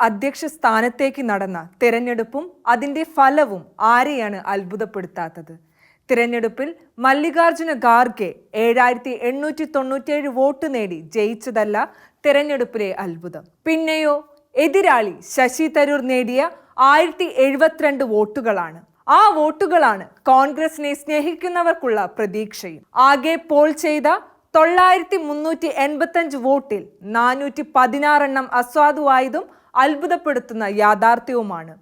അധ്യക്ഷ സ്ഥാനത്തേക്ക് നടന്ന തിരഞ്ഞെടുപ്പും അതിന്റെ ഫലവും ആരെയാണ് അത്ഭുതപ്പെടുത്താത്തത്? തിരഞ്ഞെടുപ്പിൽ മല്ലികാർജുന ഖാർഗെ ഏഴായിരത്തി എണ്ണൂറ്റി തൊണ്ണൂറ്റിയേഴ് വോട്ട് നേടി ജയിച്ചതല്ല തിരഞ്ഞെടുപ്പിലെ അത്ഭുതം. പിന്നെയോ എതിരാളി ശശി തരൂർ നേടിയ ആയിരത്തി എഴുപത്തിരണ്ട് വോട്ടുകളാണ്. ആ വോട്ടുകളാണ് കോൺഗ്രസിനെ സ്നേഹിക്കുന്നവർക്കുള്ള പ്രതീക്ഷയും. ആകെ പോൾ ചെയ്ത തൊള്ളായിരത്തി മുന്നൂറ്റി എൺപത്തഞ്ച് വോട്ടിൽ നാനൂറ്റി പതിനാറെണ്ണം അസ്വാദുവായതും അത്ഭുതപ്പെടുത്തുന്ന യാഥാർത്ഥ്യവുമാണ്.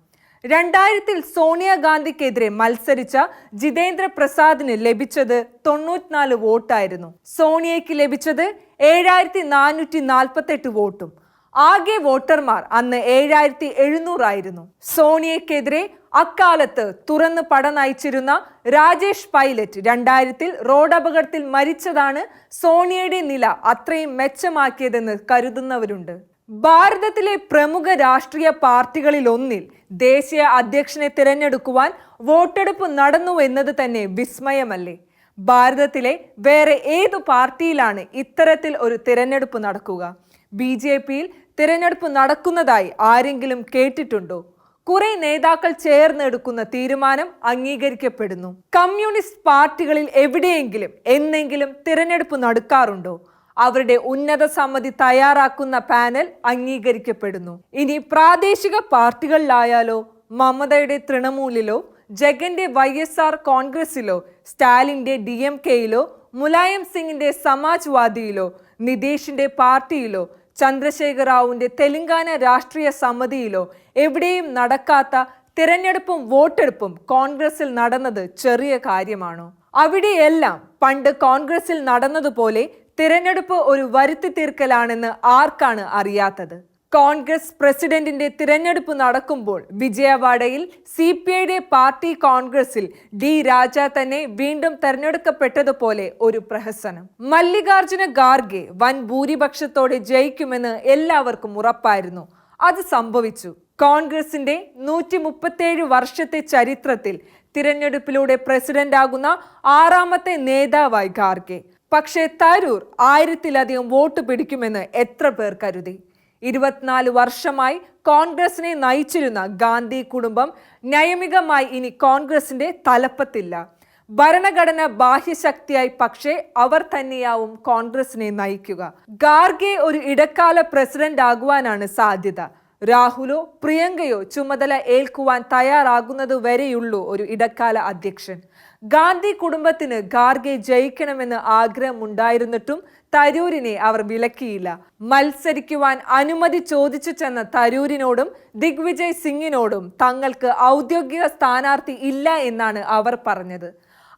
രണ്ടായിരത്തിൽ സോണിയാഗാന്ധിക്കെതിരെ മത്സരിച്ച ജിതേന്ദ്ര പ്രസാദിന് ലഭിച്ചത് തൊണ്ണൂറ്റിനാല് വോട്ടായിരുന്നു. സോണിയയ്ക്ക് ലഭിച്ചത് ഏഴായിരത്തി നാനൂറ്റി നാൽപ്പത്തെട്ട് വോട്ടും. ആകെ വോട്ടർമാർ അന്ന് ഏഴായിരത്തി എഴുന്നൂറായിരുന്നു സോണിയക്കെതിരെ അക്കാലത്ത് തുറന്ന് പട നയിച്ചിരുന്ന രാജേഷ് പൈലറ്റ് രണ്ടായിരത്തിൽ റോഡ് അപകടത്തിൽ മരിച്ചതാണ് സോണിയയുടെ നില അത്രയും മെച്ചമാക്കിയതെന്ന് കരുതുന്നവരുണ്ട്. ഭാരതത്തിലെ പ്രമുഖ രാഷ്ട്രീയ പാർട്ടികളിൽ ഒന്നിൽ ദേശീയ അധ്യക്ഷനെ തിരഞ്ഞെടുക്കുവാൻ വോട്ടെടുപ്പ് നടന്നു എന്നത് തന്നെ വിസ്മയമല്ലേ? ഭാരതത്തിലെ വേറെ ഏതു പാർട്ടിയിലാണ് ഇത്തരത്തിൽ ഒരു തിരഞ്ഞെടുപ്പ് നടക്കുക? ബി ജെ പിയിൽ തിരഞ്ഞെടുപ്പ് നടക്കുന്നതായി ആരെങ്കിലും കേട്ടിട്ടുണ്ടോ? കുറെ നേതാക്കൾ ചേർന്നെടുക്കുന്ന തീരുമാനം അംഗീകരിക്കപ്പെടുന്നു. കമ്മ്യൂണിസ്റ്റ് പാർട്ടികളിൽ എവിടെയെങ്കിലും എന്നെങ്കിലും തിരഞ്ഞെടുപ്പ് നടക്കാറുണ്ടോ? അവരുടെ ഉന്നത സമ്മതി തയ്യാറാക്കുന്ന പാനൽ അംഗീകരിക്കപ്പെടുന്നു. ഇനി പ്രാദേശിക പാർട്ടികളിലായാലോ മമതയുടെ തൃണമൂലിലോ ജഗന്റെ വൈ എസ് ആർ കോൺഗ്രസിലോ സ്റ്റാലിന്റെ ഡി എം കെയിലോ മുലായം സിംഗിന്റെ സമാജ്വാദിയിലോ നിതീഷിന്റെ പാർട്ടിയിലോ ചന്ദ്രശേഖർ റാവുവിന്റെ തെലങ്കാന രാഷ്ട്രീയ സമിതിയിലോ എവിടെയും നടക്കാത്ത തിരഞ്ഞെടുപ്പും വോട്ടെടുപ്പും കോൺഗ്രസിൽ നടന്നത് ചെറിയ കാര്യമാണോ? അവിടെയെല്ലാം പണ്ട് കോൺഗ്രസിൽ നടന്നതുപോലെ തിരഞ്ഞെടുപ്പ് ഒരു വരുത്തി തീർക്കലാണെന്ന് ആർക്കാണ് അറിയാത്തത്? കോൺഗ്രസ് പ്രസിഡന്റിന്റെ തിരഞ്ഞെടുപ്പ് നടക്കുമ്പോൾ വിജയവാഡയിൽ സി പി ഐയുടെ പാർട്ടി കോൺഗ്രസിൽ ഡി രാജ തന്നെ വീണ്ടും തെരഞ്ഞെടുക്കപ്പെട്ടതുപോലെ ഒരു പ്രഹസനം. മല്ലികാർജുന ഖാർഗെ വൻ ഭൂരിപക്ഷത്തോടെ ജയിക്കുമെന്ന് എല്ലാവർക്കും ഉറപ്പായിരുന്നു. അത് സംഭവിച്ചു. കോൺഗ്രസിന്റെ നൂറ്റി മുപ്പത്തേഴ് വർഷത്തെ ചരിത്രത്തിൽ തിരഞ്ഞെടുപ്പിലൂടെ പ്രസിഡന്റാകുന്ന ആറാമത്തെ നേതാവായി ഖാർഗെ. പക്ഷേ തരൂർ ആയിരത്തിലധികം വോട്ട് പിടിക്കുമെന്ന് എത്ര പേർ കരുതി? ഇരുപത്തിനാല് വർഷമായി കോൺഗ്രസിനെ നയിച്ചിരുന്ന ഗാന്ധി കുടുംബം നയമികമായി ഇനി കോൺഗ്രസിന്റെ തലപ്പത്തില്ല. ഭരണഘടന ബാഹ്യശക്തിയായി പക്ഷേ അവർ തന്നെയാവും കോൺഗ്രസിനെ നയിക്കുക. ഗാർഗെ ഒരു ഇടക്കാല പ്രസിഡന്റ് ആകുവാനാണ് സാധ്യത. രാഹുലോ പ്രിയങ്കയോ ചുമതല ഏൽക്കുവാൻ തയ്യാറാകുന്നത് വരെയുള്ളൂ ഒരു ഇടക്കാല അധ്യക്ഷൻ. ഗാന്ധി കുടുംബത്തിന് ഖാർഗെ ജയിക്കണമെന്ന് ആഗ്രഹമുണ്ടായിരുന്നിട്ടും തരൂരിനെ അവർ വിലക്കിയില്ല. മത്സരിക്കുവാൻ അനുമതി ചോദിച്ചു ചെന്ന തരൂരിനോടും ദിഗ്വിജയ് സിംഗിനോടും തങ്ങൾക്ക് ഔദ്യോഗിക സ്ഥാനാർത്ഥി ഇല്ല എന്നാണ് അവർ പറഞ്ഞത്.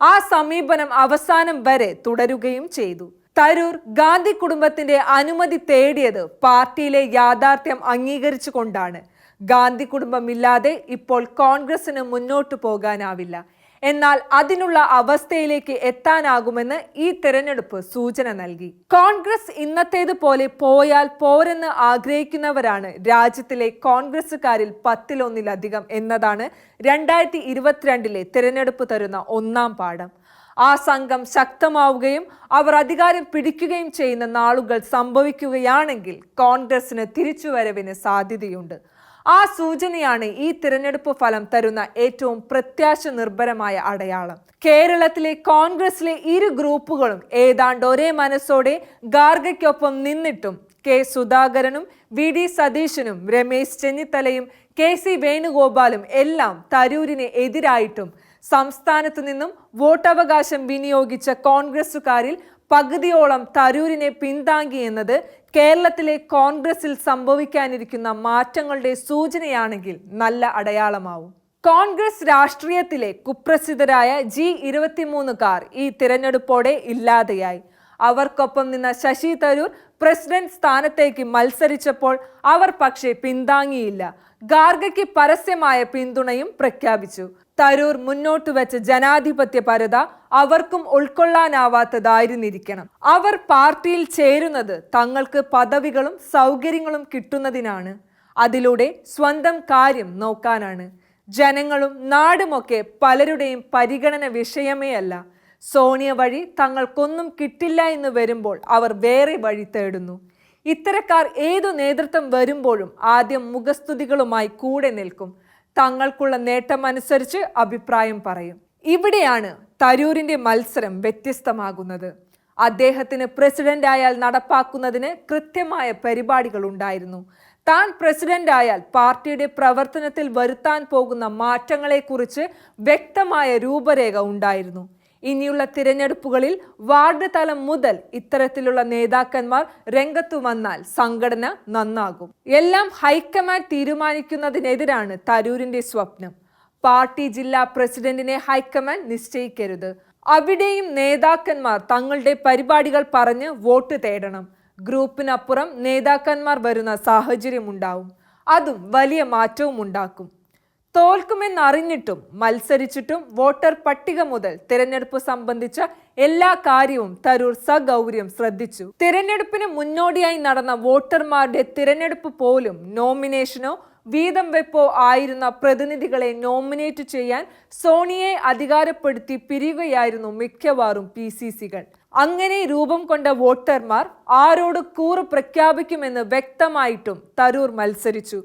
ആ സമീപനം അവസാനം വരെ തുടരുകയും ചെയ്തു. തരൂർ ഗാന്ധി കുടുംബത്തിന്റെ അനുമതി തേടിയത് പാർട്ടിയിലെ യാഥാർത്ഥ്യം അംഗീകരിച്ചുകൊണ്ടാണ്. ഗാന്ധി കുടുംബമില്ലാതെ ഇപ്പോൾ കോൺഗ്രസിന് മുന്നോട്ടു പോകാനാവില്ല. എന്നാൽ അതിനുള്ള അവസ്ഥയിലേക്ക് എത്താനാകുമെന്ന് ഈ തെരഞ്ഞെടുപ്പ് സൂചന നൽകി. കോൺഗ്രസ് ഇന്നത്തേതുപോലെ പോയാൽ പോരെന്ന് ആഗ്രഹിക്കുന്നവരാണ് രാജ്യത്തിലെ കോൺഗ്രസുകാരിൽ പത്തിലൊന്നിലധികം എന്നതാണ് രണ്ടായിരത്തി ഇരുപത്തിരണ്ടിലെ തെരഞ്ഞെടുപ്പ് തരുന്ന ഒന്നാം പാഠം. ആ സംഘം ശക്തമാവുകയും അവർ അധികാരം പിടിക്കുകയും ചെയ്യുന്ന നാളുകൾ സംഭവിക്കുകയാണെങ്കിൽ കോൺഗ്രസിന് തിരിച്ചുവരവിന് സാധ്യതയുണ്ട്. ആ സൂചനയാണ് ഈ തിരഞ്ഞെടുപ്പ് ഫലം തരുന്ന ഏറ്റവും പ്രത്യാശ നിർഭരമായ അടയാളം. കേരളത്തിലെ കോൺഗ്രസിലെ ഇരു ഗ്രൂപ്പുകളും ഏതാണ്ട് ഒരേ മനസ്സോടെ ഗാർഗയ്ക്കൊപ്പം നിന്നിട്ടും കെ സുധാകരനും വി ഡി സതീശനും രമേശ് ചെന്നിത്തലയും കെ സി വേണുഗോപാലും എല്ലാം തരൂരിന് എതിരായിട്ടും സംസ്ഥാനത്തു നിന്നും വോട്ടവകാശം വിനിയോഗിച്ച കോൺഗ്രസുകാരിൽ പകുതിയോളം തരൂരിനെ പിന്താങ്ങി എന്നത് കേരളത്തിലെ കോൺഗ്രസിൽ സംഭവിക്കാനിരിക്കുന്ന മാറ്റങ്ങളുടെ സൂചനയാണെങ്കിൽ നല്ല അടയാളമാവും. കോൺഗ്രസ് രാഷ്ട്രീയത്തിലെ കുപ്രസിദ്ധരായ ജി ഇരുപത്തിമൂന്നുകാർ ഈ തിരഞ്ഞെടുപ്പോടെ ഇല്ലാതെയായി. അവർക്കൊപ്പം നിന്ന ശശി തരൂർ പ്രസിഡന്റ് സ്ഥാനത്തേക്ക് മത്സരിച്ചപ്പോൾ അവർ പക്ഷേ പിന്താങ്ങിയില്ല. ഗാർഗയ്ക്ക് പരസ്യമായ പിന്തുണയും പ്രഖ്യാപിച്ചു. തരൂർ മുന്നോട്ട് വെച്ച ജനാധിപത്യ പരത അവർക്കും ഉൾക്കൊള്ളാനാവാത്തതായിരുന്നിരിക്കണം. അവർ പാർട്ടിയിൽ ചേരുന്നത് തങ്ങൾക്ക് പദവികളും സൗകര്യങ്ങളും കിട്ടുന്നതിനാണ്. അതിലൂടെ സ്വന്തം കാര്യം നോക്കാനാണ്. ജനങ്ങളും നാടുമൊക്കെ പലരുടെയും പരിഗണന വിഷയമേ അല്ല സോണിയ വഴി തങ്ങൾക്കൊന്നും കിട്ടില്ല എന്ന് വരുമ്പോൾ അവർ വേറെ വഴി തേടുന്നു. ഇത്തരക്കാർ ഏതു നേതൃത്വം വരുമ്പോഴും ആദ്യം മുഖസ്തുതികളുമായി കൂടെ നിൽക്കും. തങ്ങൾക്കുള്ള നേട്ടമനുസരിച്ച് അഭിപ്രായം പറയും. ഇവിടെയാണ് തരൂരിന്റെ മത്സരം വ്യത്യസ്തമാകുന്നത്. അദ്ദേഹത്തിന് പ്രസിഡന്റ് ആയാൽ നടപ്പാക്കുന്നതിന് കൃത്യമായ പരിപാടികൾ ഉണ്ടായിരുന്നു. താൻ പ്രസിഡന്റ് ആയാൽ പാർട്ടിയുടെ പ്രവർത്തനത്തിൽ വരുത്താൻ പോകുന്ന മാറ്റങ്ങളെക്കുറിച്ച് വ്യക്തമായ രൂപരേഖ ഉണ്ടായിരുന്നു. ഇനിയുള്ള തിരഞ്ഞെടുപ്പുകളിൽ വാർഡ് തലം മുതൽ ഇത്തരത്തിലുള്ള നേതാക്കന്മാർ രംഗത്തു വന്നാൽ സംഘടന നന്നാകും. എല്ലാം ഹൈക്കമാൻഡ് തീരുമാനിക്കുന്നതിനെതിരാണ് തരൂരിന്റെ സ്വപ്നം. പാർട്ടി ജില്ലാ പ്രസിഡന്റിനെ ഹൈക്കമാൻഡ് നിശ്ചയിക്കരുത്. അവിടെയും നേതാക്കന്മാർ തങ്ങളുടെ പരിപാടികൾ പറഞ്ഞ് വോട്ട് തേടണം. ഗ്രൂപ്പിനപ്പുറം നേതാക്കന്മാർ വരുന്ന സാഹചര്യമുണ്ടാവും. അതും വലിയ മാറ്റവും ഉണ്ടാക്കും തോൽക്കുമെന്നറിഞ്ഞിട്ടും മത്സരിച്ചിട്ടും വോട്ടർ പട്ടിക മുതൽ തിരഞ്ഞെടുപ്പ് സംബന്ധിച്ച എല്ലാ കാര്യവും തരൂർ സഗൗര്യം ശ്രദ്ധിച്ചു. തിരഞ്ഞെടുപ്പിന് മുന്നോടിയായി നടന്ന വോട്ടർമാരുടെ തിരഞ്ഞെടുപ്പ് പോലും നോമിനേഷനോ വീതം വെപ്പോ ആയിരുന്ന പ്രതിനിധികളെ നോമിനേറ്റ് ചെയ്യാൻ സോണിയെ അധികാരപ്പെടുത്തി പിരിയുകയായിരുന്നു മിക്കവാറും പി സി സികൾ. അങ്ങനെ രൂപം കൊണ്ട വോട്ടർമാർ ആരോട് കൂറ് പ്രഖ്യാപിക്കുമെന്ന് വ്യക്തമായിട്ടും തരൂർ മത്സരിച്ചു.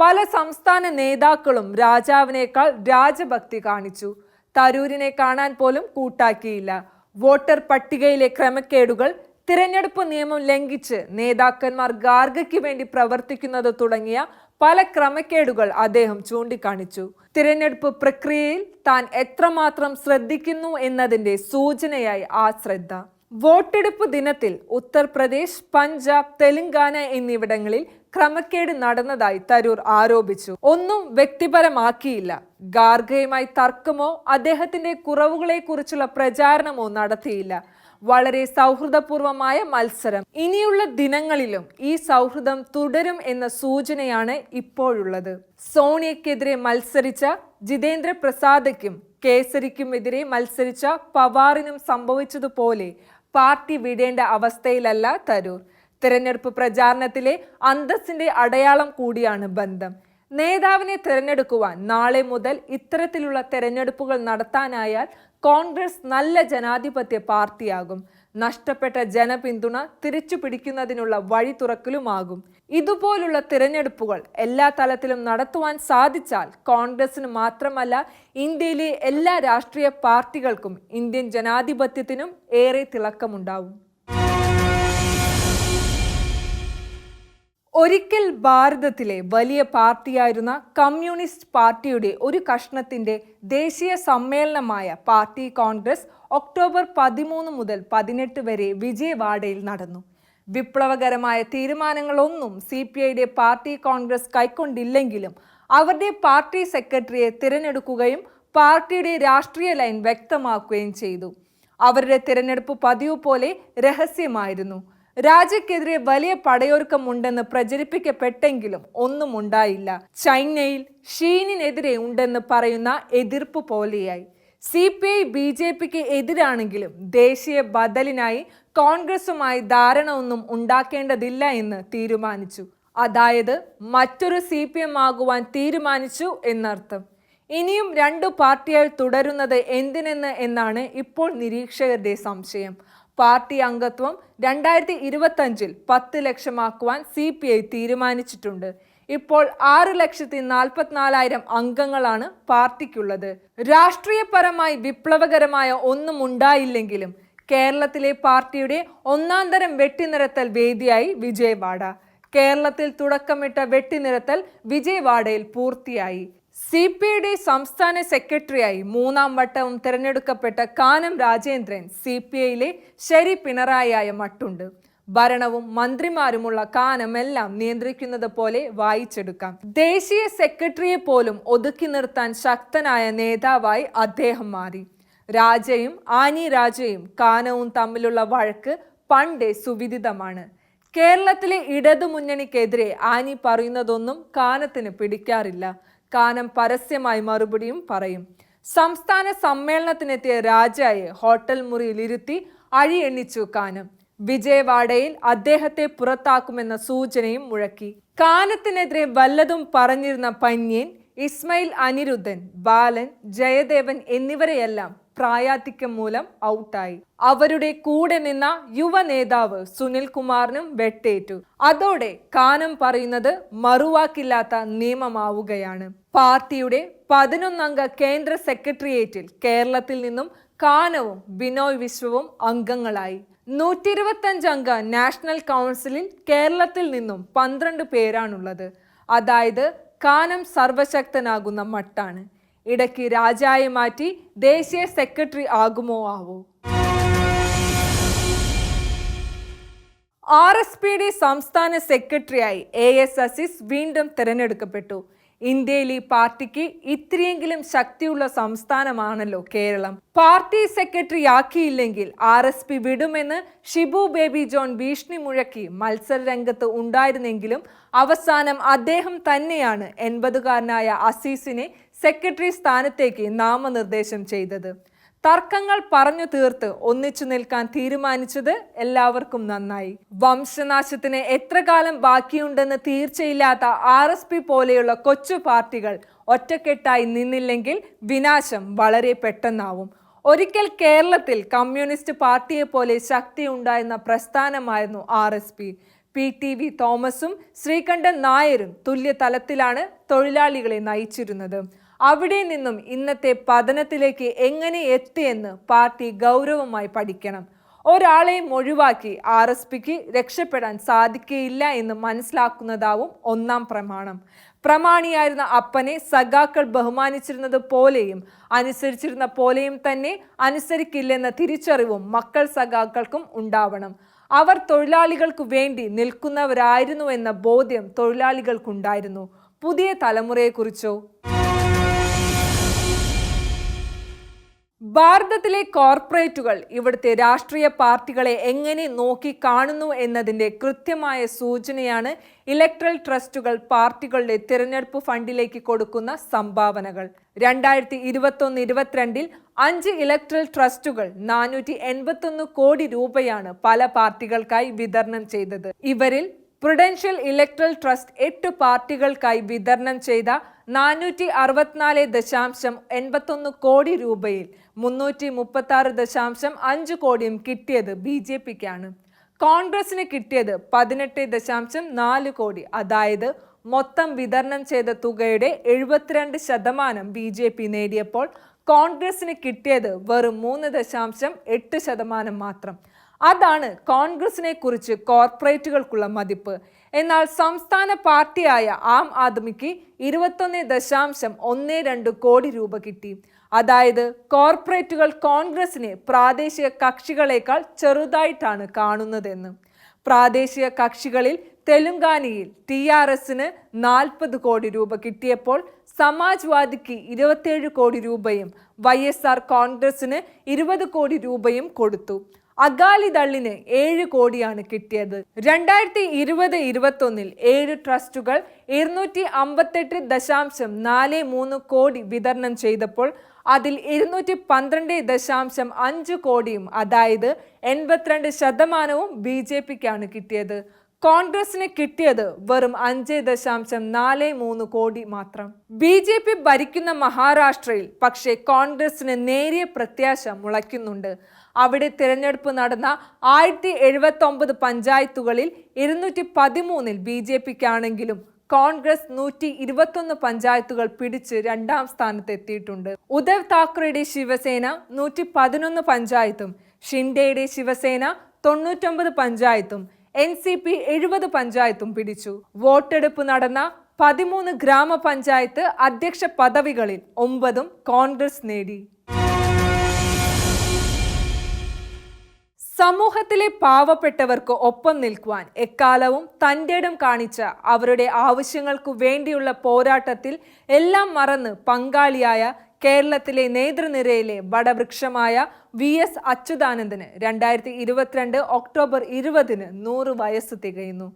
പല സംസ്ഥാന നേതാക്കളും രാജാവിനേക്കാൾ രാജഭക്തി കാണിച്ചു. തരൂരിനെ കാണാൻ പോലും കൂട്ടാക്കിയില്ല. വോട്ടർ പട്ടികയിലെ ക്രമക്കേടുകൾ തിരഞ്ഞെടുപ്പ് നിയമം ലംഘിച്ച് നേതാക്കന്മാർ ഗാർഗയ്ക്ക് വേണ്ടി പ്രവർത്തിക്കുന്നത് തുടങ്ങിയ പല ക്രമക്കേടുകൾ അദ്ദേഹം ചൂണ്ടിക്കാണിച്ചു. തിരഞ്ഞെടുപ്പ് പ്രക്രിയയിൽ താൻ എത്രമാത്രം ശ്രദ്ധിക്കുന്നു എന്നതിന്റെ സൂചനയായി ആ ശ്രദ്ധ. വോട്ടെടുപ്പ് ദിനത്തിൽ ഉത്തർപ്രദേശ് പഞ്ചാബ് തെലങ്കാന എന്നിവിടങ്ങളിൽ ക്രമക്കേട് നടന്നതായി തരൂർ ആരോപിച്ചു. ഒന്നും വ്യക്തിപരമാക്കിയില്ല. ഗാർഗയുമായി തർക്കമോ അദ്ദേഹത്തിന്റെ കുറവുകളെക്കുറിച്ചുള്ള പ്രചാരണമോ നടത്തിയില്ല. വളരെ സൗഹൃദപൂർവമായ മത്സരം. ഇനിയുള്ള ദിനങ്ങളിലും ഈ സൗഹൃദം തുടരും എന്ന സൂചനയാണ് ഇപ്പോഴുള്ളത്. സോണിയക്കെതിരെ മത്സരിച്ച ജിതേന്ദ്ര പ്രസാദയ്ക്കും കേസരിക്കുമെതിരെ മത്സരിച്ച പവാറിനും സംഭവിച്ചതുപോലെ പാർട്ടി വിടേണ്ട അവസ്ഥയിലല്ല തരൂർ. തിരഞ്ഞെടുപ്പ് പ്രചാരണത്തിലെ അന്തസ്സിന്റെ അടയാളം കൂടിയാണ് ബന്ധം. നേതാവിനെ തിരഞ്ഞെടുക്കുവാൻ നാളെ മുതൽ ഇത്തരത്തിലുള്ള തെരഞ്ഞെടുപ്പുകൾ നടത്താനായാൽ കോൺഗ്രസ് നല്ല ജനാധിപത്യ പാർട്ടിയാകും. നഷ്ടപ്പെട്ട ജനപിന്തുണ തിരിച്ചു പിടിക്കുന്നതിനുള്ള വഴി തുറക്കലുമാകും. ഇതുപോലുള്ള തിരഞ്ഞെടുപ്പുകൾ എല്ലാ തലത്തിലും നടത്തുവാൻ സാധിച്ചാൽ കോൺഗ്രസിന് മാത്രമല്ല ഇന്ത്യയിലെ എല്ലാ രാഷ്ട്രീയ പാർട്ടികൾക്കും ഇന്ത്യൻ ജനാധിപത്യത്തിനും ഏറെ തിളക്കമുണ്ടാവും. ഒരിക്കൽ ഭാരതത്തിലെ വലിയ പാർട്ടിയായിരുന്ന കമ്മ്യൂണിസ്റ്റ് പാർട്ടിയുടെ ഒരു കഷ്ണത്തിന്റെ ദേശീയ സമ്മേളനമായ പാർട്ടി കോൺഗ്രസ് ഒക്ടോബർ പതിമൂന്ന് മുതൽ പതിനെട്ട് വരെ വിജയവാഡയിൽ നടന്നു. വിപ്ലവകരമായ തീരുമാനങ്ങളൊന്നും സി പി ഐയുടെ പാർട്ടി കോൺഗ്രസ് കൈക്കൊണ്ടില്ലെങ്കിലും അവരുടെ പാർട്ടി സെക്രട്ടറിയെ തിരഞ്ഞെടുക്കുകയും പാർട്ടിയുടെ രാഷ്ട്രീയ ലൈൻ വ്യക്തമാക്കുകയും ചെയ്തു. അവരുടെ തിരഞ്ഞെടുപ്പ് പതിവ് പോലെ രഹസ്യമായിരുന്നു. രാജയ്ക്കെതിരെ വലിയ പടയൊരുക്കമുണ്ടെന്ന് പ്രചരിപ്പിക്കപ്പെട്ടെങ്കിലും ഒന്നും ഉണ്ടായില്ല ചൈനയിൽ ഷീനിനെതിരെ ഉണ്ടെന്ന് പറയുന്ന എതിർപ്പ് പോലെയായി. C P I B J പിക്ക് എതിരാണെങ്കിലും ദേശീയ ബദലിനായി കോൺഗ്രസുമായി ധാരണ ഒന്നും ഉണ്ടാക്കേണ്ടതില്ല എന്ന് തീരുമാനിച്ചു. അതായത് മറ്റൊരു സി പി എം ആകുവാൻ തീരുമാനിച്ചു എന്നർത്ഥം. ഇനിയും രണ്ടു പാർട്ടിയായി തുടരുന്നത് എന്തിനെന്ന് എന്നാണ് ഇപ്പോൾ നിരീക്ഷകരുടെ സംശയം. പാർട്ടി അംഗത്വം രണ്ടായിരത്തി ഇരുപത്തഞ്ചിൽ പത്ത് ലക്ഷമാക്കുവാൻ സി പി ഐ തീരുമാനിച്ചിട്ടുണ്ട്. ഇപ്പോൾ ആറ് ലക്ഷത്തി നാൽപ്പത്തിനാലായിരം അംഗങ്ങളാണ് പാർട്ടിക്കുള്ളത്. രാഷ്ട്രീയപരമായി വിപ്ലവകരമായ ഒന്നും ഉണ്ടായില്ലെങ്കിലും കേരളത്തിലെ പാർട്ടിയുടെ ഒന്നാം തരം വെട്ടിനിരത്തൽ വേദിയായി വിജയവാഡ. കേരളത്തിൽ തുടക്കമിട്ട വെട്ടിനിരത്തൽ വിജയവാഡയിൽ പൂർത്തിയായി. സി പി ഡി സംസ്ഥാന സെക്രട്ടറിയായി മൂന്നാം വട്ടവും തിരഞ്ഞെടുക്കപ്പെട്ട കാനം രാജേന്ദ്രൻ സി പി ഐയിലെ ശരി പിണറായിയായ മട്ടുണ്ട്. ഭരണവും മന്ത്രിമാരുമുള്ള കാനമെല്ലാം നിയന്ത്രിക്കുന്നത് പോലെ വായിച്ചെടുക്കാം. ദേശീയ സെക്രട്ടറിയെ പോലും ഒതുക്കി നിർത്താൻ ശക്തനായ നേതാവായി അദ്ദേഹം മാറി. രാജയും ആനി രാജയും കാനവും തമ്മിലുള്ള വഴക്ക് പണ്ടേ സുവിദിതമാണ്. കേരളത്തിലെ ഇടതുമുന്നണിക്കെതിരെ ആനി പറയുന്നതൊന്നും കാനത്തിന് പിടിക്കാറില്ല. കാനം പരസ്യമായി മറുപടിയും പറയും. സംസ്ഥാന സമ്മേളനത്തിനെത്തിയ രാജായെ ഹോട്ടൽ മുറിയിൽ ഇരുത്തി അഴി എണ്ണിച്ചു കാനം. വിജയവാഡയിൽ അദ്ദേഹത്തെ പുറത്താക്കുമെന്ന സൂചനയും മുഴക്കി. കാനത്തിനെതിരെ വല്ലതും പറഞ്ഞിരുന്ന പന്യൻ ഇസ്മയിൽ അനിരുദ്ധൻ ബാലൻ ജയദേവൻ എന്നിവരെയെല്ലാം പ്രായാധിക്യം മൂലം ഔട്ടായി. അവരുടെ കൂടെ നിന്ന യുവ നേതാവ് സുനിൽ കുമാറിനും വെട്ടേറ്റു. അതോടെ കാനം പറയുന്നത് മറുവാക്കില്ലാത്ത നിയമമാവുകയാണ്. പാർട്ടിയുടെ പതിനൊന്നംഗ കേന്ദ്ര സെക്രട്ടേറിയറ്റിൽ കേരളത്തിൽ നിന്നും കാനവും ബിനോയ് വിശ്വവും അംഗങ്ങളായി. നൂറ്റി ഇരുപത്തഞ്ചംഗ നാഷണൽ കൗൺസിലിൽ കേരളത്തിൽ നിന്നും പന്ത്രണ്ട് പേരാണുള്ളത്. അതായത് കാനം സർവശക്തനാകുന്ന മട്ടാണ്. ഇടയ്ക്ക് രാജായെ മാറ്റി ദേശീയ സെക്രട്ടറി ആകുമോ ആവോ? ആർ എസ് പി ഡി സംസ്ഥാന സെക്രട്ടറിയായി എ എസ് അസീസ് വീണ്ടും തിരഞ്ഞെടുക്കപ്പെട്ടു. ഇന്ത്യയിൽ ഈ പാർട്ടിക്ക് ഇത്രയെങ്കിലും ശക്തിയുള്ള സംസ്ഥാനമാണല്ലോ കേരളം. പാർട്ടി സെക്രട്ടറി ആക്കിയില്ലെങ്കിൽ ആർ എസ് പി വിടുമെന്ന് ഷിബു ബേബി ജോൺ ഭീഷണി മുഴക്കി മത്സര രംഗത്ത് ഉണ്ടായിരുന്നെങ്കിലും അവസാനം അദ്ദേഹം തന്നെയാണ് എൺപതുകാരനായ അസീസിനെ സെക്രട്ടറി സ്ഥാനത്തേക്ക് നാമനിർദ്ദേശം ചെയ്തത്. തർക്കങ്ങൾ പറഞ്ഞു തീർത്ത് ഒന്നിച്ചു നിൽക്കാൻ തീരുമാനിച്ചത് എല്ലാവർക്കും നന്നായി. വംശനാശത്തിന് എത്ര കാലം ബാക്കിയുണ്ടെന്ന് തീർച്ചയില്ലാത്ത ആർ എസ് പി പോലെയുള്ള കൊച്ചു പാർട്ടികൾ ഒറ്റക്കെട്ടായി നിന്നില്ലെങ്കിൽ വിനാശം വളരെ പെട്ടെന്നാവും. ഒരിക്കൽ കേരളത്തിൽ കമ്മ്യൂണിസ്റ്റ് പാർട്ടിയെ പോലെ ശക്തി ഉണ്ടായിരുന്ന പ്രസ്ഥാനമായിരുന്നു R S P. P T V തോമസും ശ്രീകണ്ഠൻ നായരും തുല്യ തലത്തിലാണ് തൊഴിലാളികളെ നയിച്ചിരുന്നത്. അവിടെ നിന്നും ഇന്നത്തെ പതനത്തിലേക്ക് എങ്ങനെ എത്തിയെന്ന് പാർട്ടി ഗൗരവമായി പഠിക്കണം. ഒരാളെയും ഒഴിവാക്കി ആർ എസ് പിക്ക് രക്ഷപ്പെടാൻ സാധിക്കുകയില്ല എന്ന് മനസ്സിലാക്കുന്നതാവും ഒന്നാം പ്രമാണം. പ്രമാണിയായിരുന്ന അപ്പനെ സഖാക്കൾ ബഹുമാനിച്ചിരുന്നത് പോലെയും അനുസരിച്ചിരുന്ന പോലെയും തന്നെ അനുസരിക്കില്ലെന്ന തിരിച്ചറിവും മക്കൾ സഖാക്കൾക്കും ഉണ്ടാവണം. അവർ തൊഴിലാളികൾക്ക് വേണ്ടി നിൽക്കുന്നവരായിരുന്നു എന്ന ബോധ്യം തൊഴിലാളികൾക്കുണ്ടായിരുന്നു. പുതിയ തലമുറയെക്കുറിച്ചോ? ഭാരതത്തിലെ കോർപ്പറേറ്റുകൾ ഇവിടുത്തെ രാഷ്ട്രീയ പാർട്ടികളെ എങ്ങനെ നോക്കി കാണുന്നു എന്നതിന്റെ കൃത്യമായ സൂചനയാണ് ഇലക്ട്രൽ ട്രസ്റ്റുകൾ പാർട്ടികളുടെ തിരഞ്ഞെടുപ്പ് ഫണ്ടിലേക്ക് കൊടുക്കുന്ന സംഭാവനകൾ. രണ്ടായിരത്തി ഇരുപത്തൊന്ന് ഇരുപത്തിരണ്ടിൽ അഞ്ച് ഇലക്ട്രൽ ട്രസ്റ്റുകൾ നാനൂറ്റി എൺപത്തൊന്ന് കോടി രൂപയാണ് പല പാർട്ടികൾക്കായി വിതരണം ചെയ്തത്. ഇവരിൽ പ്രുഡൻഷ്യൽ ഇലക്ട്രൽ ട്രസ്റ്റ് എട്ട് പാർട്ടികൾക്കായി വിതരണം ചെയ്ത നാനൂറ്റി അറുപത്തിനാല് ദശാംശം എൺപത്തൊന്ന് കോടി രൂപയിൽ മുന്നൂറ്റി മുപ്പത്തി ആറ് ദശാംശം അഞ്ച് കോടിയും കിട്ടിയത് ബി ജെ പിക്കാണ്. കോൺഗ്രസിന് കിട്ടിയത് പതിനെട്ട് ദശാംശം നാല് കോടി. അതായത് മൊത്തം വിതരണം ചെയ്ത തുകയുടെ എഴുപത്തിരണ്ട് ശതമാനം ബി ജെ പി നേടിയപ്പോൾ കോൺഗ്രസിന് കിട്ടിയത് വെറും മൂന്ന് ദശാംശം എട്ട് ശതമാനം മാത്രം. അതാണ് കോൺഗ്രസിനെ കുറിച്ച് കോർപ്പറേറ്റുകൾക്കുള്ള മതിപ്പ്. എന്നാൽ സംസ്ഥാന പാർട്ടിയായ ആം ആദ്മിക്ക് ഇരുപത്തൊന്ന് ദശാംശം ഒന്ന് രണ്ട് കോടി രൂപ കിട്ടി. അതായത് കോർപ്പറേറ്റുകൾ കോൺഗ്രസിനെ പ്രാദേശിക കക്ഷികളേക്കാൾ ചെറുതായിട്ടാണ് കാണുന്നതെന്ന്. പ്രാദേശിക കക്ഷികളിൽ തെലുങ്കാനയിൽ ടി ആർ എസിന് നാൽപ്പത് കോടി രൂപ കിട്ടിയപ്പോൾ സമാജ്വാദിക്ക് ഇരുപത്തിയേഴ് കോടി രൂപയും വൈ എസ് ആർ കോൺഗ്രസിന് ഇരുപത് കോടി രൂപയും കൊടുത്തു. അകാലിദളിന് ഏഴ് കോടിയാണ് കിട്ടിയത്. രണ്ടായിരത്തി ഇരുപത് ഇരുപത്തൊന്നിൽ ഏഴ് ട്രസ്റ്റുകൾ ഇരുന്നൂറ്റി അമ്പത്തെട്ട് ദശാംശം നാല് മൂന്ന് കോടി വിതരണം ചെയ്തപ്പോൾ അതിൽ ഇരുന്നൂറ്റി പന്ത്രണ്ട് ദശാംശം അഞ്ച് കോടിയും അതായത് എൺപത്തിരണ്ട് ശതമാനവും ബി ജെ പിക്കാണ് കിട്ടിയത്. കോൺഗ്രസിന് കിട്ടിയത് വെറും അഞ്ച് ദശാംശം നാല് മൂന്ന് കോടി മാത്രം. ബി ജെ പി ഭരിക്കുന്ന മഹാരാഷ്ട്രയിൽ പക്ഷേ കോൺഗ്രസിന് നേരിയ പ്രത്യാശ മുളയ്ക്കുന്നുണ്ട്. അവിടെ തിരഞ്ഞെടുപ്പ് നടന്ന ആയിരത്തി എഴുപത്തി ഒമ്പത് പഞ്ചായത്തുകളിൽ ഇരുന്നൂറ്റി പതിമൂന്നിൽ ബി ജെ പിക്കാണെങ്കിലും കോൺഗ്രസ് നൂറ്റി ഇരുപത്തൊന്ന് പഞ്ചായത്തുകൾ പിടിച്ച് രണ്ടാം സ്ഥാനത്ത് എത്തിയിട്ടുണ്ട് ഉദ്ധവ് താക്കറെയുടെ ശിവസേന നൂറ്റി പതിനൊന്ന് പഞ്ചായത്തും ഷിൻഡെയുടെ ശിവസേന തൊണ്ണൂറ്റൊമ്പത് പഞ്ചായത്തും എൻ സി പി എഴുപത് പഞ്ചായത്തും പിടിച്ചു. വോട്ടെടുപ്പ് നടന്ന പതിമൂന്ന് ഗ്രാമപഞ്ചായത്ത് അധ്യക്ഷ പദവികളിൽ ഒമ്പതും കോൺഗ്രസ് നേടി. സമൂഹത്തിലെ പാവപ്പെട്ടവർക്ക് ഒപ്പം നിൽക്കുവാൻ എക്കാലവും തന്റെടം കാണിച്ച അവരുടെ ആവശ്യങ്ങൾക്കു വേണ്ടിയുള്ള പോരാട്ടത്തിൽ എല്ലാം മറന്ന് പങ്കാളിയായ കേരളത്തിലെ നേതൃനിരയിലെ വടവൃക്ഷമായ വി എസ് അച്യുതാനന്ദന് രണ്ടായിരത്തി ഇരുപത്തിരണ്ട് ഒക്ടോബർ ഇരുപതിന് നൂറ് വയസ്സ് തികയുന്നു.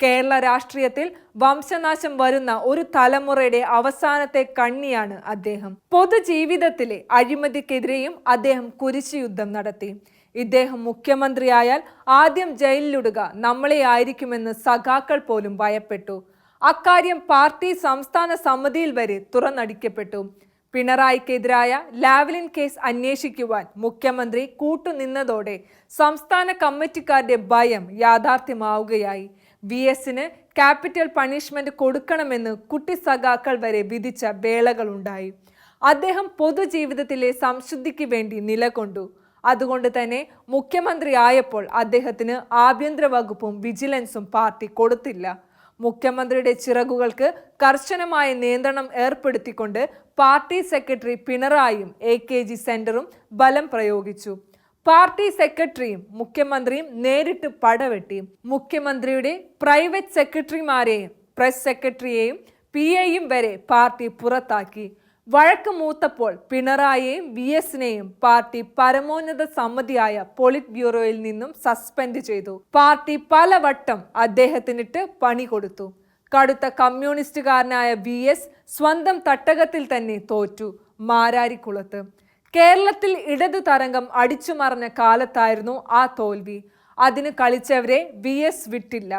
കേരള രാഷ്ട്രീയത്തിൽ വംശനാശം വരുന്ന ഒരു തലമുറയുടെ അവസാനത്തെ കണ്ണിയാണ് അദ്ദേഹം. പൊതുജീവിതത്തിലെ അഴിമതിക്കെതിരെയും അദ്ദേഹം കുരിശു യുദ്ധം നടത്തി. ഇദ്ദേഹം മുഖ്യമന്ത്രിയായാൽ ആദ്യം ജയിലിലിടുക നമ്മളെ ആയിരിക്കുമെന്ന് സഖാക്കൾ പോലും ഭയപ്പെട്ടു. അക്കാര്യം പാർട്ടി സംസ്ഥാന സമിതിയിൽ വരെ തുറന്നടിക്കപ്പെട്ടു. പിണറായിക്കെതിരായ ലാവലിൻ കേസ് അന്വേഷിക്കുവാൻ മുഖ്യമന്ത്രി കൂട്ടുനിന്നതോടെ സംസ്ഥാന കമ്മിറ്റിക്കാരുടെ ഭയം യാഥാർത്ഥ്യമാവുകയായി. വി എസിന് ക്യാപിറ്റൽ പണിഷ്മെന്റ് കൊടുക്കണമെന്ന് കുട്ടി സഖാക്കൾ വരെ വിധിച്ച വേളകളുണ്ടായി. അദ്ദേഹം പൊതുജീവിതത്തിലെ സംശുദ്ധിക്ക് വേണ്ടി നിലകൊണ്ടു. അതുകൊണ്ട് തന്നെ മുഖ്യമന്ത്രി ആയപ്പോൾ അദ്ദേഹത്തിന് ആഭ്യന്തര വകുപ്പും വിജിലൻസും പാർട്ടി കൊടുത്തില്ല. മുഖ്യമന്ത്രിയുടെ ചിറകുകൾക്ക് കർശനമായ നിയന്ത്രണം ഏർപ്പെടുത്തിക്കൊണ്ട് പാർട്ടി സെക്രട്ടറി പിണറായിയും എ കെ ജി സെന്ററും ബലം പ്രയോഗിച്ചു. പാർട്ടി സെക്രട്ടറിയും മുഖ്യമന്ത്രിയും നേരിട്ട് പടവെട്ടി. മുഖ്യമന്ത്രിയുടെ പ്രൈവറ്റ് സെക്രട്ടറിമാരെയും പ്രസ് സെക്രട്ടറിയെയും പി എയും വരെ പാർട്ടി പുറത്താക്കി. വഴക്ക് മൂത്തപ്പോൾ പിണറായിയെയും വി എസിനെയും പാർട്ടി പരമോന്നത സമിതിയായ പോളിറ്റ് ബ്യൂറോയിൽ നിന്നും സസ്പെൻഡ് ചെയ്തു. പാർട്ടി പലവട്ടം അദ്ദേഹത്തിനിട്ട് പണി കൊടുത്തു. കടുത്ത കമ്മ്യൂണിസ്റ്റുകാരനായ വി എസ് സ്വന്തം തട്ടകത്തിൽ തന്നെ തോറ്റു മാരാരിക്കുളത്ത്. കേരളത്തിൽ ഇടതു തരംഗം അടിച്ചുമറഞ്ഞ കാലത്തായിരുന്നു ആ തോൽവി. അതിന് കളിച്ചവരെ വി എസ് വിട്ടില്ല.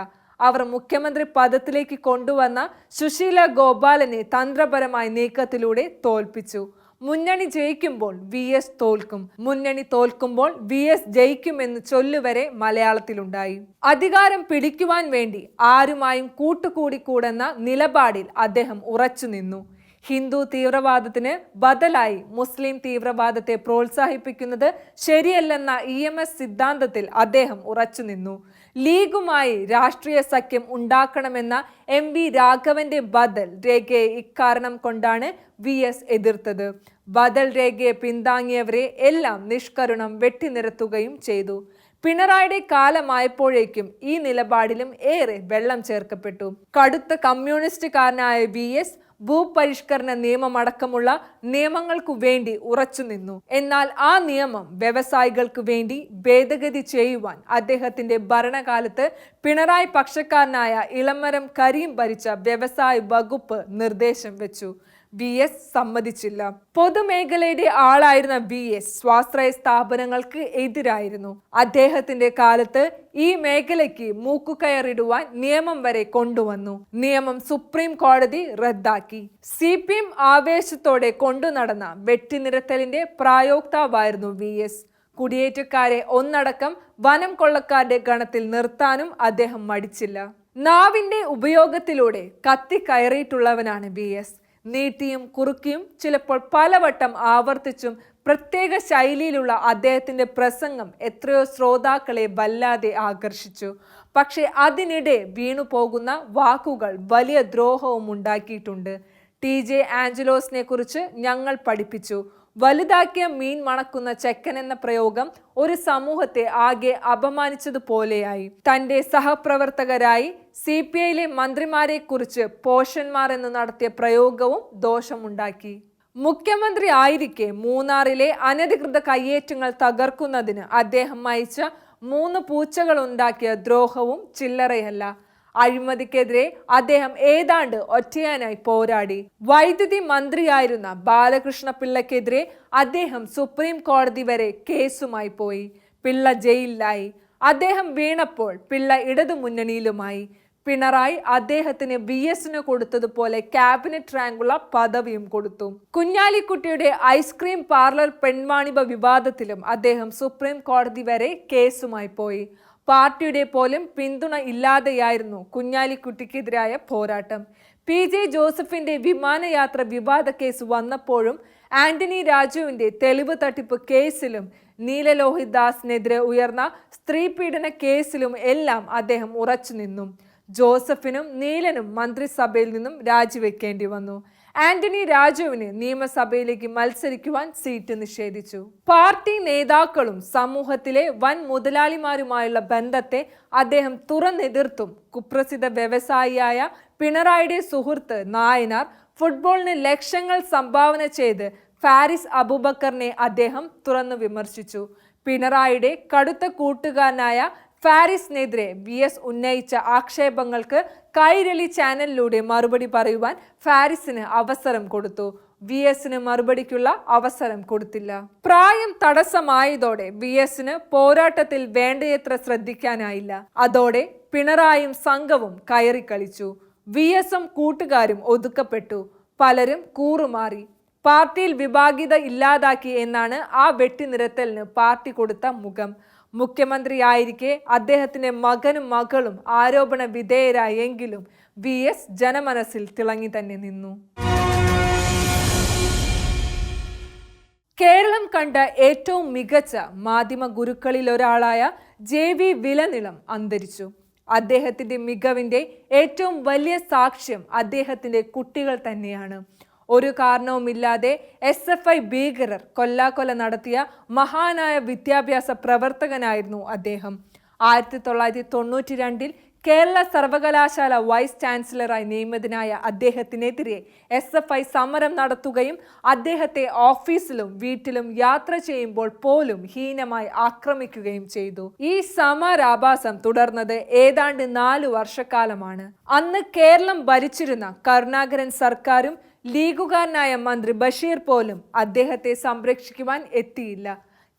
അവർ മുഖ്യമന്ത്രി പദത്തിലേക്ക് കൊണ്ടുവന്ന സുശീല ഗോപാലനെ തന്ത്രപരമായ നീക്കത്തിലൂടെ തോൽപ്പിച്ചു. മുന്നണി ജയിക്കുമ്പോൾ വി എസ് തോൽക്കും. മുന്നണി തോൽക്കുമ്പോൾ വി എസ് ജയിക്കുമെന്ന് ചൊല്ലുവരെ മലയാളത്തിലുണ്ടായി. അധികാരം പിടിക്കുവാൻ വേണ്ടി ആരുമായും കൂട്ടുകൂടിക്കൂടെന്ന നിലപാടിൽ അദ്ദേഹം ഉറച്ചുനിന്നു ഹിന്ദു തീവ്രവാദത്തിന് ബദലായി മുസ്ലിം തീവ്രവാദത്തെ പ്രോത്സാഹിപ്പിക്കുന്നത് ശരിയല്ലെന്ന ഇ എം എസ് സിദ്ധാന്തത്തിൽ അദ്ദേഹം ഉറച്ചുനിന്നു ലീഗുമായി രാഷ്ട്രീയ സഖ്യം ഉണ്ടാക്കണമെന്ന എം വി രാഘവന്റെ ബദൽ രേഖയെ ഇക്കാരണം കൊണ്ടാണ് വി എസ് എതിർത്തത്. ബദൽ രേഖയെ പിന്താങ്ങിയവരെ എല്ലാം നിഷ്കരുണം വെട്ടിനിരത്തുകയും ചെയ്തു. പിണറായിയുടെ കാലമായപ്പോഴേക്കും ഈ നിലപാടിലും ഏറെ വെള്ളം ചേർക്കപ്പെട്ടു. കടുത്ത കമ്മ്യൂണിസ്റ്റുകാരനായ വി എസ് ഭൂപരിഷ്കരണ നിയമമടക്കമുള്ള നിയമങ്ങൾക്കു വേണ്ടി ഉറച്ചുനിന്നു എന്നാൽ ആ നിയമം വ്യവസായികൾക്ക് വേണ്ടി ഭേദഗതി ചെയ്യുവാൻ അദ്ദേഹത്തിന്റെ ഭരണകാലത്ത് പിണറായി പക്ഷക്കാരനായ ഇളമരം കരീം ഭരിച്ച വ്യവസായ വകുപ്പ് നിർദ്ദേശം വെച്ചു. വി എസ് സമ്മതിച്ചില്ല. പൊതുമേഖലയുടെ ആളായിരുന്ന വി എസ് സ്വാശ്രയ സ്ഥാപനങ്ങൾക്ക് എതിരായിരുന്നു. അദ്ദേഹത്തിന്റെ കാലത്ത് ഈ മേഖലയ്ക്ക് മൂക്കുകയറിടുവാൻ നിയമം വരെ കൊണ്ടുവന്നു. നിയമം സുപ്രീം കോടതി റദ്ദാക്കി. സി പി എം ആവേശത്തോടെ കൊണ്ടുനടന്ന വെട്ടിനിരത്തലിന്റെ പ്രായോക്താവായിരുന്നു വി എസ്. കുടിയേറ്റക്കാരെ ഒന്നടക്കം വനം കൊള്ളക്കാരുടെ ഗണത്തിൽ നിർത്താനും അദ്ദേഹം മടിച്ചില്ല. നാവിന്റെ ഉപയോഗത്തിലൂടെ കത്തി കയറിയിട്ടുള്ളവനാണ് വി എസ്. നീട്ടിയും കുറുക്കിയും ചിലപ്പോൾ പലവട്ടം ആവർത്തിച്ചും പ്രത്യേക ശൈലിയിലുള്ള അദ്ദേഹത്തിന്റെ പ്രസംഗം എത്രയോ ശ്രോതാക്കളെ വല്ലാതെ ആകർഷിച്ചു. പക്ഷേ അതിനിടെ വീണു പോകുന്ന വാക്കുകൾ വലിയ ദ്രോഹവും ഉണ്ടാക്കിയിട്ടുണ്ട്. ടി ജെ ആഞ്ചലോസിനെ കുറിച്ച് ഞങ്ങൾ പഠിപ്പിച്ചു. വലുതാക്കിയ മീൻ മണക്കുന്ന ചെക്കൻ എന്ന പ്രയോഗം ഒരു സമൂഹത്തെ ആകെ അപമാനിച്ചതുപോലെയായി. തന്റെ സഹപ്രവർത്തകരായി സി പി ഐയിലെ മന്ത്രിമാരെ കുറിച്ച് പോഷന്മാർ എന്ന് നടത്തിയ പ്രയോഗവും ദോഷമുണ്ടാക്കി. മുഖ്യമന്ത്രി ആയിരിക്കെ മൂന്നാറിലെ അനധികൃത കയ്യേറ്റങ്ങൾ തകർക്കുന്നതിന് അദ്ദേഹം അയച്ച മൂന്ന് പൂച്ചകൾ ഉണ്ടാക്കിയ ദ്രോഹവും ചില്ലറയല്ല. അഴിമതിക്കെതിരെ അദ്ദേഹം ഏതാണ്ട് ഒറ്റയാനായി പോരാടി. വൈദ്യുതി മന്ത്രിയായിരുന്ന ബാലകൃഷ്ണ പിള്ളയ്ക്കെതിരെ അദ്ദേഹം സുപ്രീം കോടതി വരെ കേസുമായി പോയി. പിള്ള ജയിലിലായി. അദ്ദേഹം വീണപ്പോൾ പിള്ള ഇടതു മുന്നണിയിലുമായി പിണറായി അദ്ദേഹത്തിന് വി എസിന് കൊടുത്തതുപോലെ ക്യാബിനറ്റ് റാങ്കുള്ള പദവിയും കൊടുത്തു. കുഞ്ഞാലിക്കുട്ടിയുടെ ഐസ്ക്രീം പാർലർ പെൺവാണിഭ വിവാദത്തിലും അദ്ദേഹം സുപ്രീം കോടതി വരെ കേസുമായി പോയി. പാർട്ടിയുടെ പോലും പിന്തുണ ഇല്ലാതെയായിരുന്നു കുഞ്ഞാലിക്കുട്ടിക്കെതിരായ പോരാട്ടം. പി. ജെ. ജോസഫിന്റെ വിമാനയാത്ര വിവാദ കേസ് വന്നപ്പോഴും ആന്റണി രാജുവിന്റെ തെളിവ് തട്ടിപ്പ് കേസിലും നീലലോഹിത് ദാസിനെതിരെ ഉയർന്ന സ്ത്രീ പീഡന കേസിലും എല്ലാം അദ്ദേഹം ഉറച്ചു നിന്നു. ജോസഫിനും നീലനും മന്ത്രിസഭയിൽ നിന്നും രാജിവെക്കേണ്ടി വന്നു. ആന്റണി രാജുവിന് നിയമസഭയിലേക്ക് മത്സരിക്കുവാൻ സീറ്റ് നിഷേധിച്ചു. പാർട്ടി നേതാക്കളും സമൂഹത്തിലെ വൻ മുതലാളിമാരുമായുള്ള ബന്ധത്തെ അദ്ദേഹം തുറന്നെതിർത്തും. കുപ്രസിദ്ധ വ്യവസായിയായ പിണറായിയുടെ സുഹൃത്ത് നായനാർ ഫുട്ബോളിന് ലക്ഷങ്ങൾ സംഭാവന ചെയ്ത് ഫാരിസ് അബൂബക്കറിനെ അദ്ദേഹം തുറന്നു വിമർശിച്ചു. പിണറായിയുടെ കടുത്ത കൂട്ടുകാരനായ ഫാരിസിനെതിരെ വി എസ് ഉന്നയിച്ച ആക്ഷേപങ്ങൾക്ക് കൈരളി ചാനലിലൂടെ മറുപടി പറയുവാൻ ഫാരിസിന് അവസരം കൊടുത്തു. വി എസിന് മറുപടിക്കുള്ള അവസരം കൊടുത്തില്ല. പ്രായം തടസ്സമായതോടെ വി എസിന് പോരാട്ടത്തിൽ വേണ്ടയത്ര ശ്രദ്ധിക്കാനായില്ല. അതോടെ പിണറായും സംഘവും കയറിക്കളിച്ചു. വി എസും കൂട്ടുകാരും ഒതുക്കപ്പെട്ടു. പലരും കൂറുമാറി. പാർട്ടിയിൽ വിഭാഗിത ഇല്ലാതാക്കി എന്നാണ് ആ വെട്ടിനിരത്തലിന് പാർട്ടി കൊടുത്ത മുഖം. മുഖ്യമന്ത്രിയായിരിക്കെ അദ്ദേഹത്തിന്റെ മകനും മകളും ആരോപണ വിധേയരായെങ്കിലും വി എസ് ജനമനസ്സിൽ തിളങ്ങി തന്നെ നിന്നു. കേരളം കണ്ട ഏറ്റവും മികച്ച മാധ്യമ ഗുരുക്കളിൽ ഒരാളായ ജെ വി വിലനിളം അന്തരിച്ചു. അദ്ദേഹത്തിന്റെ മികവിന്റെ ഏറ്റവും വലിയ സാക്ഷ്യം അദ്ദേഹത്തിന്റെ കുട്ടികൾ തന്നെയാണ്. ഒരു കാരണവുമില്ലാതെ എസ് എഫ് ഐ ഭീകരർ കൊല്ലാക്കൊല നടത്തിയ മഹാനായ വിദ്യാഭ്യാസ പ്രവർത്തകനായിരുന്നു അദ്ദേഹം. ആയിരത്തി തൊള്ളായിരത്തി തൊണ്ണൂറ്റി രണ്ടിൽ കേരള സർവകലാശാല വൈസ് ചാൻസലറായി നിയമിതനായ അദ്ദേഹത്തിനെതിരെ എസ് എഫ് ഐ സമരം നടത്തുകയും അദ്ദേഹത്തെ ഓഫീസിലും വീട്ടിലും യാത്ര ചെയ്യുമ്പോൾ പോലും ഹീനമായി ആക്രമിക്കുകയും ചെയ്തു. ഈ സമരാഭാസം തുടർന്നത് ഏതാണ്ട് നാലു വർഷക്കാലമാണ്. അന്ന് കേരളം ഭരിച്ചിരുന്ന കരുണാകരൻ സർക്കാരും ലീഗുകാരനായ മന്ത്രി ബഷീർ പോലും അദ്ദേഹത്തെ സംരക്ഷിക്കുവാൻ എത്തിയില്ല.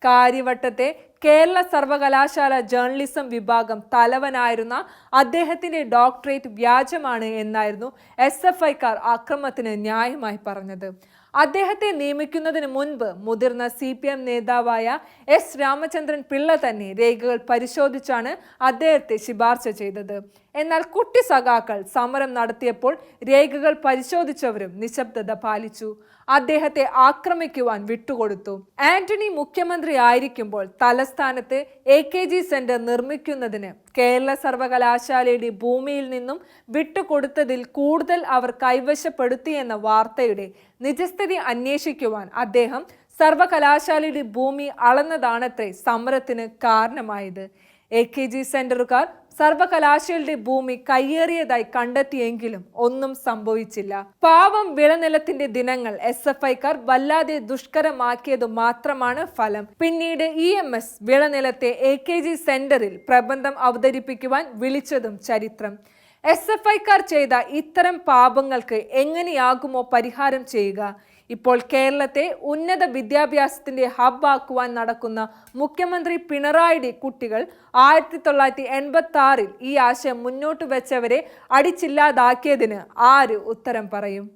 കാര്യവട്ടത്തെ കേരള സർവകലാശാല ജേർണലിസം വിഭാഗം തലവനായിരുന്ന അദ്ദേഹത്തിന്റെ ഡോക്ടറേറ്റ് വ്യാജമാണ് എന്നായിരുന്നു എസ് എഫ് ഐക്കാർ അക്രമത്തിന് ന്യായമായി പറഞ്ഞത്. അദ്ദേഹത്തെ നിയമിക്കുന്നതിന് മുൻപ് മുതിർന്ന സി പി എം നേതാവായ എസ് രാമചന്ദ്രൻ പിള്ള തന്നെ രേഖകൾ പരിശോധിച്ചാണ് അദ്ദേഹത്തെ ശുപാർശ ചെയ്തത്. എന്നാൽ കുട്ടി സഖാക്കൾ സമരം നടത്തിയപ്പോൾ രേഖകൾ പരിശോധിച്ചവരും നിശബ്ദത പാലിച്ചു. അദ്ദേഹത്തെ ആക്രമിക്കുവാൻ വിട്ടുകൊടുത്തു. ആന്റണി മുഖ്യമന്ത്രി ആയിരിക്കുമ്പോൾ തലസ്ഥാനത്ത് എ കെ ജി സെന്റർ നിർമ്മിക്കുന്നതിന് കേരള സർവകലാശാലയുടെ ഭൂമിയിൽ നിന്നും വിട്ടുകൊടുത്തതിൽ കൂടുതൽ അവർ കൈവശപ്പെടുത്തിയെന്ന വാർത്തയുടെ നിജസ്ഥിതി അന്വേഷിക്കുവാൻ അദ്ദേഹം സർവകലാശാലയുടെ ഭൂമി അളന്നതാണത്രേ സമരത്തിന് കാരണമായത്. എ കെ ജി സെന്ററുകാർ സർവകലാശാലയുടെ ഭൂമി കയ്യേറിയതായി കണ്ടെത്തിയെങ്കിലും ഒന്നും സംഭവിച്ചില്ല. പാവം വിളനിലത്തിന്റെ ദിനങ്ങൾ എസ് എഫ് ഐക്കാർ വല്ലാതെ ദുഷ്കരമാക്കിയത് മാത്രമാണ് ഫലം. പിന്നീട് ഇ എം എസ് വിളനിലത്തെ എ കെ ജി സെന്ററിൽ പ്രബന്ധം അവതരിപ്പിക്കുവാൻ വിളിച്ചതും ചരിത്രം. എസ് എഫ് ഐക്കാർ ചെയ്ത ഇത്തരം പാപങ്ങൾക്ക് എങ്ങനെയാകുമോ പരിഹാരം ചെയ്യുക? ഇപ്പോൾ കേരളത്തെ ഉന്നത വിദ്യാഭ്യാസത്തിന്റെ ഹബ് ആക്കുവാൻ നടക്കുന്ന മുഖ്യമന്ത്രി പിണറായിയുടെ കുട്ടികൾ ആയിരത്തി തൊള്ളായിരത്തി എൺപത്തി ആറിൽ ഈ ആശയം മുന്നോട്ട് വെച്ചവരെ അടിച്ചില്ലാതാക്കിയതിന് ആര് ഉത്തരം പറയും?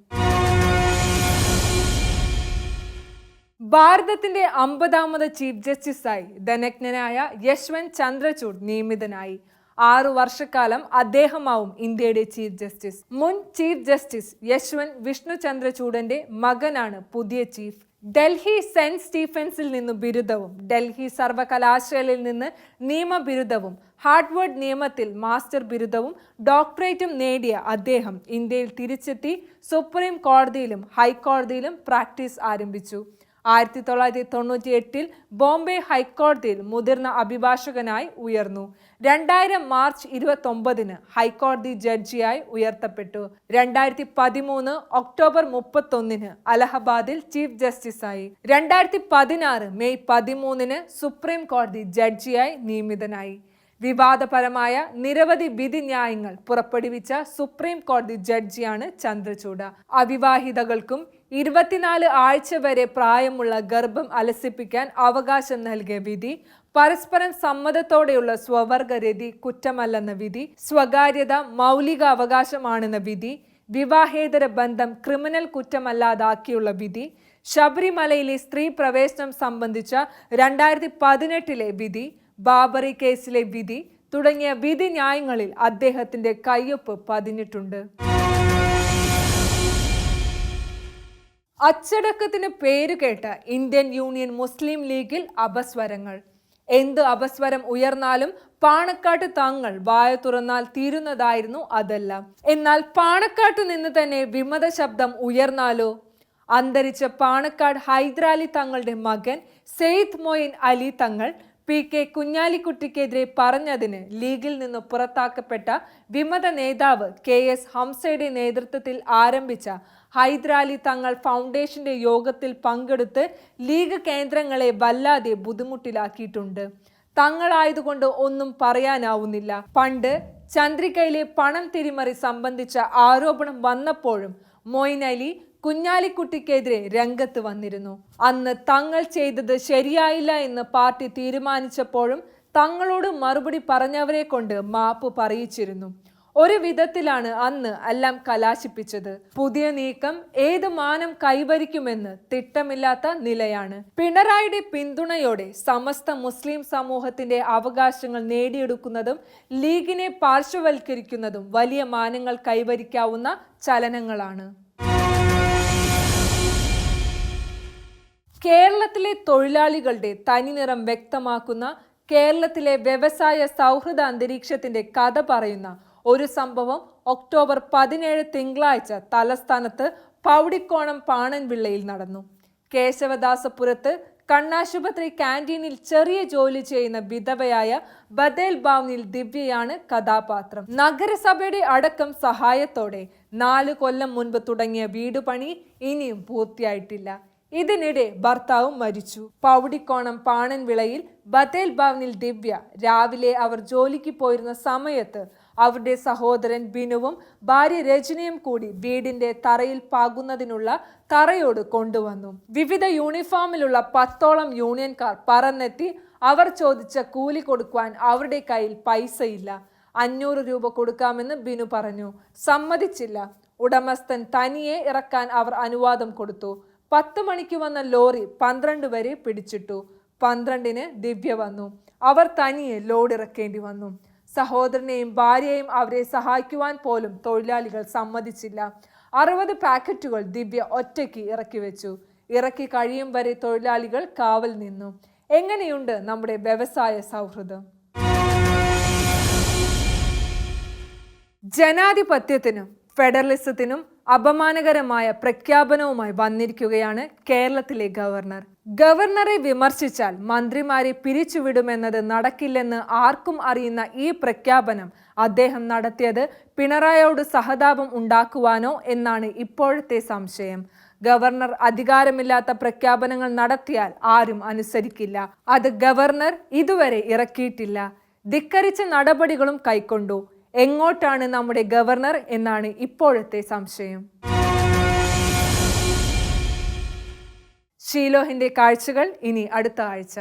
ഭാരതത്തിന്റെ അമ്പതാമത് ചീഫ് ജസ്റ്റിസായി ധനജ്ഞനായ യശ്വന്ത് ചന്ദ്രചൂഡ് നിയമിതനായി. ആറു വർഷക്കാലം അദ്ദേഹമാവും ഇന്ത്യയുടെ ചീഫ് ജസ്റ്റിസ്. മുൻ ചീഫ് ജസ്റ്റിസ് യശ്വന്ത് വിഷ്ണു ചന്ദ്രചൂഡന്റെ മകനാണ് പുതിയ ചീഫ്. ഡൽഹി സെന്റ് സ്റ്റീഫൻസിൽ നിന്ന് ബിരുദവും ഡൽഹി സർവകലാശാലയിൽ നിന്ന് നിയമ ബിരുദവും ഹാർഡ്വേർഡ് നിയമത്തിൽ മാസ്റ്റർ ബിരുദവും ഡോക്ടറേറ്റും നേടിയ അദ്ദേഹം ഇന്ത്യയിൽ തിരിച്ചെത്തി സുപ്രീം കോടതിയിലും ഹൈക്കോടതിയിലും പ്രാക്ടീസ് ആരംഭിച്ചു. ആയിരത്തി തൊള്ളായിരത്തി തൊണ്ണൂറ്റി എട്ടിൽ ബോംബെ ഹൈക്കോടതിയിൽ മുതിർന്ന അഭിഭാഷകനായി ഉയർന്നു. രണ്ടായിരം മാർച്ച് ഇരുപത്തി ഒമ്പതിന് ഹൈക്കോടതി ജഡ്ജിയായി ഉയർത്തപ്പെട്ടു. രണ്ടായിരത്തി പതിമൂന്ന് ഒക്ടോബർ മുപ്പത്തൊന്നിന് അലഹബാദിൽ ചീഫ് ജസ്റ്റിസായി. രണ്ടായിരത്തി പതിനാറ് മെയ് പതിമൂന്നിന് സുപ്രീം കോടതി ജഡ്ജിയായി നിയമിതനായി. വിവാദപരമായ നിരവധി ന്യായങ്ങൾ പുറപ്പെടുവിച്ച സുപ്രീം കോടതി ജഡ്ജിയാണ് ചന്ദ്രചൂഡ. അവിവാഹിതകൾക്കും ഇരുപത്തിനാല് ആഴ്ച വരെ പ്രായമുള്ള ഗർഭം അലസിപ്പിക്കാൻ അവകാശം നൽകിയ വിധി പരസ്പരം സമ്മതത്തോടെയുള്ള സ്വവർഗരതി കുറ്റമല്ലെന്ന വിധി സ്വകാര്യത മൗലിക അവകാശമാണെന്ന വിധി വിവാഹേതര ബന്ധം ക്രിമിനൽ കുറ്റമല്ലാതാക്കിയുള്ള വിധി ശബരിമലയിലെ സ്ത്രീ പ്രവേശനം സംബന്ധിച്ച രണ്ടായിരത്തി പതിനെട്ടിലെ വിധി ബാബറി കേസിലെ വിധി തുടങ്ങിയ വിധി ന്യായങ്ങളിൽ അദ്ദേഹത്തിന്റെ കയ്യൊപ്പ് പതിഞ്ഞിട്ടുണ്ട്. അച്ചടക്കത്തിന് പേര് കേട്ട ഇന്ത്യൻ യൂണിയൻ മുസ്ലിം ലീഗിൽ അപസ്വരങ്ങൾ. എന്ത് അപസ്വരം ഉയർന്നാലും പാണക്കാട്ട് തങ്ങൾ വായ തുറന്നാൽ തീരുന്നതായിരുന്നു അതെല്ലാം. എന്നാൽ പാണക്കാട്ട് നിന്ന് തന്നെ വിമത ശബ്ദം ഉയർന്നാലോ? അന്തരിച്ച പാണക്കാട് ഹൈദരാലി തങ്ങളുടെ മകൻ സെയ്ദ് മൊയിൻ അലി തങ്ങൾ പി കെ കുഞ്ഞാലിക്കുട്ടിക്കെതിരെ പറഞ്ഞതിന് ലീഗിൽ നിന്ന് പുറത്താക്കപ്പെട്ട വിമത നേതാവ് കെ എസ് ഹംസയുടെ നേതൃത്വത്തിൽ ആരംഭിച്ച ഹൈദരാലി തങ്ങൾ ഫൗണ്ടേഷന്റെ യോഗത്തിൽ പങ്കെടുത്ത് ലീഗ് കേന്ദ്രങ്ങളെ വല്ലാതെ ബുദ്ധിമുട്ടിലാക്കിയിട്ടുണ്ട്. തങ്ങളായതുകൊണ്ട് ഒന്നും പറയാനാവുന്നില്ല. പണ്ട് ചന്ദ്രികയിലെ പണം തിരിമറി സംബന്ധിച്ച ആരോപണം വന്നപ്പോഴും മൊയ്ൻ അലി കുഞ്ഞാലിക്കുട്ടിക്കെതിരെ രംഗത്ത് വന്നിരുന്നു. അന്ന് തങ്ങൾ ചെയ്തത് ശരിയായില്ല എന്ന് പാർട്ടി തീരുമാനിച്ചപ്പോഴും തങ്ങളോട് മറുപടി പറഞ്ഞവരെ കൊണ്ട് മാപ്പ് പറയിച്ചിരുന്നു. ഒരു വിധത്തിലാണ് അന്ന് എല്ലാം കലാശിപ്പിച്ചത്. പുതിയ നീക്കം ഏത് മാനം കൈവരിക്കുമെന്ന് തിട്ടമില്ലാത്ത നിലയാണ്. പിണറായിയുടെ പിന്തുണയോടെ സമസ്ത മുസ്ലിം സമൂഹത്തിന്റെ അവകാശങ്ങൾ നേടിയെടുക്കുന്നതും ലീഗിനെ പാർശ്വവൽക്കരിക്കുന്നതും വലിയ മാനങ്ങൾ കൈവരിക്കാവുന്ന ചലനങ്ങളാണ്. കേരളത്തിലെ തൊഴിലാളികളുടെ തനിനിറം വ്യക്തമാക്കുന്ന കേരളത്തിലെ വ്യവസായ സൗഹൃദ അന്തരീക്ഷത്തിന്റെ കഥ പറയുന്ന ഒരു സംഭവം ഒക്ടോബർ പതിനേഴ് തിങ്കളാഴ്ച തലസ്ഥാനത്ത് പൗടിക്കോണം പാണൻവിള്ളയിൽ നടന്നു. കേശവദാസപുരത്ത് കണ്ണാശുപത്രി കാന്റീനിൽ ചെറിയ ജോലി ചെയ്യുന്ന വിധവയായ ബദേൽ ബാവ്നിൽ ദിവ്യയാണ് കഥാപാത്രം. നഗരസഭയുടെ അടക്കം സഹായത്തോടെ നാല് കൊല്ലം മുൻപ് തുടങ്ങിയ വീട് പണി ഇനിയും പൂർത്തിയായിട്ടില്ല. ഇതിനിടെ ഭർത്താവും മരിച്ചു. പൗടിക്കോണം പാണൻവിളയിൽ ബദേൽ ഭവനിൽ ദിവ്യ രാവിലെ അവർ ജോലിക്ക് പോയിരുന്ന സമയത്ത് അവരുടെ സഹോദരൻ ബിനുവും ഭാര്യ രജനിയും കൂടി വീടിന്റെ തറയിൽ പാകുന്നതിനുള്ള തറയോട് കൊണ്ടുവന്നു. വിവിധ യൂണിഫോമിലുള്ള പത്തോളം യൂണിയൻകാർ പറന്നെത്തി അവർ ചോദിച്ച കൂലി കൊടുക്കുവാൻ അവരുടെ കയ്യിൽ പൈസയില്ല. അഞ്ഞൂറ് രൂപ കൊടുക്കാമെന്ന് ബിനു പറഞ്ഞു. സമ്മതിച്ചില്ല. ഉടമസ്ഥൻ തനിയെ ഇറക്കാൻ അവർ അനുവാദം കൊടുത്തു. പത്ത് മണിക്ക് വന്ന ലോറി പന്ത്രണ്ട് വരെ പിടിച്ചിട്ടു. പന്ത്രണ്ടിന് ദിവ്യ വന്നു. അവർ തനിയെ ലോഡ് ഇറക്കേണ്ടി വന്നു. സഹോദരനെയും ഭാര്യയെയും അവരെ സഹായിക്കുവാൻ പോലും തൊഴിലാളികൾ സമ്മതിച്ചില്ല. അറുപത് പാക്കറ്റുകൾ ദിവ്യ ഒറ്റയ്ക്ക് ഇറക്കി വെച്ചു. ഇറക്കി കഴിയും വരെ തൊഴിലാളികൾ കാവൽ നിന്നു. എങ്ങനെയുണ്ട് നമ്മുടെ വ്യവസായ സൗഹൃദം? ജനാധിപത്യത്തിനും ഫെഡറലിസത്തിനും അപമാനകരമായ പ്രഖ്യാപനവുമായി വന്നിരിക്കുകയാണ് കേരളത്തിലെ ഗവർണർ. ഗവർണറെ വിമർശിച്ചാൽ മന്ത്രിമാരെ പിരിച്ചുവിടുമെന്നത് നടക്കില്ലെന്ന് ആർക്കും അറിയുന്ന ഈ പ്രഖ്യാപനം അദ്ദേഹം നടത്തിയത് പിണറായിയോട് സഹതാപം ഉണ്ടാക്കുവാനോ എന്നാണ് ഇപ്പോഴത്തെ സംശയം. ഗവർണർ അധികാരമില്ലാത്ത പ്രഖ്യാപനങ്ങൾ നടത്തിയാൽ ആരും അനുസരിക്കില്ല. അത് ഗവർണർ ഇതുവരെ ഇറക്കിയിട്ടില്ല. ധിക്കരിച്ച നടപടികളും കൈക്കൊണ്ടു. എങ്ങോട്ടാണ് നമ്മുടെ ഗവർണർ എന്നാണ് ഇപ്പോഴത്തെ സംശയം. ഷീലോഹിന്റെ കാഴ്ചകൾ ഇനി അടുത്ത ആഴ്ച.